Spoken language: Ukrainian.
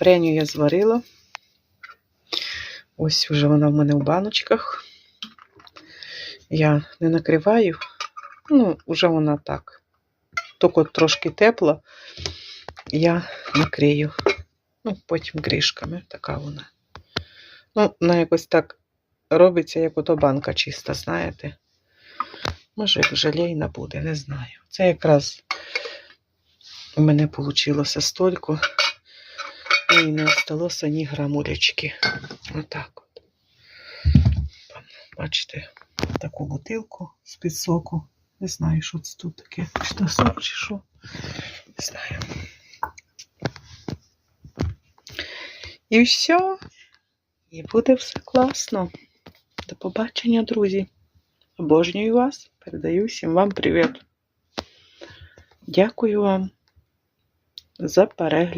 Преню я зварила. Ось вже вона в мене в баночках. Я не накриваю. Ну, вже вона так. Тільки трошки тепла. Я накрию. Ну, потім кришками. Така вона. Ну, вона якось так робиться, як ото банка чиста, знаєте. Може, жалейна буде, не знаю. Це якраз у мене вийшло столько. І не осталося ні грамулечки. Отак от. Бачите, таку бутилку з-під соку. Не знаю, що це тут таке. Чи то сок, чи що. Не знаю. І все. І буде все класно. До побачення, друзі. Обожнюю вас. Передаю всім вам привіт. Дякую вам за перегляд.